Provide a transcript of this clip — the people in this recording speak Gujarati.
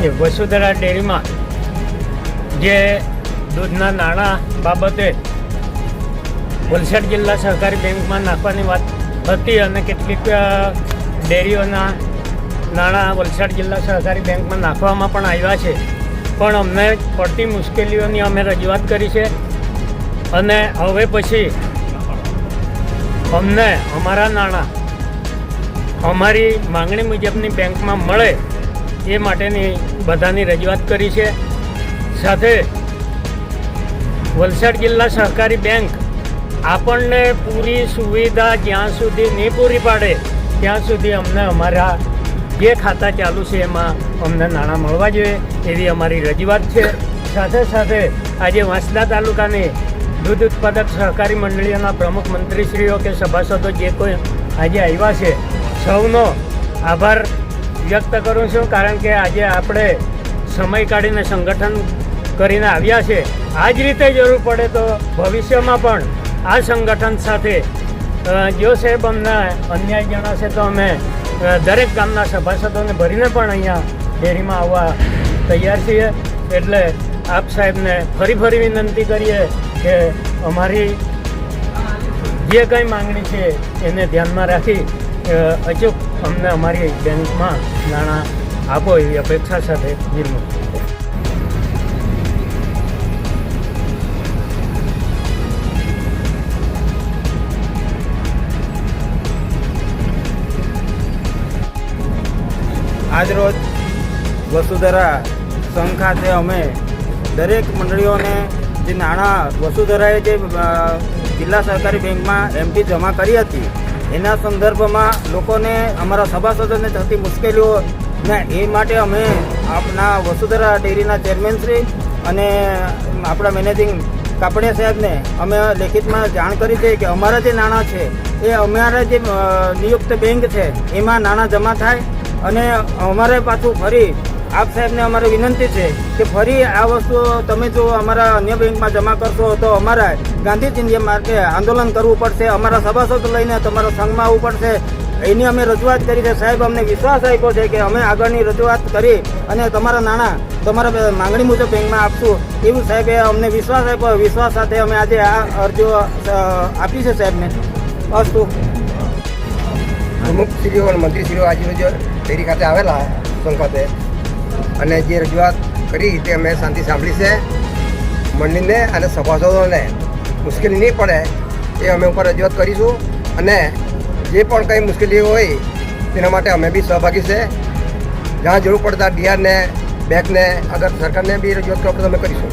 વસુંધરા ડેરીમાં જે દૂધના નાણાં બાબતે વલસાડ જિલ્લા સહકારી બેંકમાં નાખવાની વાત હતી અને કેટલીક ડેરીઓના નાણાં વલસાડ જિલ્લા સહકારી બેંકમાં નાખવામાં પણ આવ્યા છે. પણ અમને પડતી મુશ્કેલીઓની અમે રજૂઆત કરી છે અને હવે પછી અમને અમારા નાણાં અમારી માંગણી મુજબની બેંકમાં મળે એ માટેની બધાની રજૂઆત કરી છે. સાથે વલસાડ જિલ્લા સહકારી બેંક આપણને પૂરી સુવિધા જ્યાં સુધી નહીં પૂરી પાડે, ત્યાં સુધી અમને અમારા જે ખાતા ચાલુ છે એમાં અમને નાણાં મળવા જોઈએ એવી અમારી રજૂઆત છે. સાથે સાથે આજે વાંસદા તાલુકાની દૂધ ઉત્પાદક સહકારી મંડળીઓના પ્રમુખ મંત્રીશ્રીઓ કે સભાસદો જે કોઈ આજે આવ્યા છે, સૌનો આભાર વ્યક્ત કરું છું કારણ કે આજે આપણે સમય કાઢીને સંગઠન કરીને આવ્યા છે. આ જ રીતે જરૂર પડે તો ભવિષ્યમાં પણ આ સંગઠન સાથે જો સાહેબ અમને અન્યાય જણાશે તો અમે દરેક ગામના સભાસદોને ભરીને પણ અહીંયા ડેરીમાં આવવા તૈયાર છીએ. એટલે આપ સાહેબને ફરી ફરી વિનંતી કરીએ કે અમારી જે કંઈ માંગણી છે એને ધ્યાનમાં રાખી અચૂક અમને અમારી બેંકમાં નાણાં આપો એવી અપેક્ષા સાથે નિર્મળ. આજરોજ વસુધરા સંઘ ખાતે અમે દરેક મંડળીઓને જે નાણાં વસુધરાએ જે જિલ્લા સહકારી બેંકમાં એમપી જમા કરી હતી એના સંદર્ભમાં લોકોને અમારા સભાસદોને થતી મુશ્કેલીઓ ને એ માટે અમે આપના વસુધરા ડેરીના ચેરમેનશ્રી અને આપણા મેનેજિંગ કાપડિયા સાહેબને અમે લેખિતમાં જાણ કરી છે કે અમારા જે નાણાં છે, એ અમારા જે નિયુક્ત બેંક છે, એમાં નાણાં જમા થાય અને અમારે પાછું ફરી આપ સાહેબને અમારે વિનંતી છે કે ફરી આ વસ્તુ તમે જો અમારા અન્ય બેંકમાં જમા કરશો તો અમારા ગાંધી ચિંધ્ય માર્ગે આંદોલન કરવું પડશે, અમારા સભાસદ લઈને તમારા સંઘમાં આવવું પડશે. એની અમે રજૂઆત કરી છે. સાહેબ, અમને વિશ્વાસ આપ્યો છે કે અમે આગળની રજૂઆત કરી અને તમારા નાણાં તમારા માંગણી મુજબ બેંકમાં આપશું. એવું સાહેબે અમને વિશ્વાસ આપ્યો. વિશ્વાસ સાથે અમે આજે આ અરજીઓ આપી છે સાહેબને. અસ્તુ. પ્રમુખશ્રીઓ અને મંત્રીશ્રીઓ આજે ડેરી ખાતે આવેલા સંઘ ખાતે. અને જે રજૂઆત કરી તે અમે શાંતિ સાંભળી છે. મંડળીને અને સભાસદોને મુશ્કેલી નહીં પડે એ અમે ઉપર રજૂઆત કરીશું. અને જે પણ કંઈ મુશ્કેલી હોય તેના માટે અમે બી સહભાગી છે. જ્યાં જરૂર પડતા ડીઆરને, બેંકને અગર સરકારને બી રજૂઆત કરવા અમે કરીશું.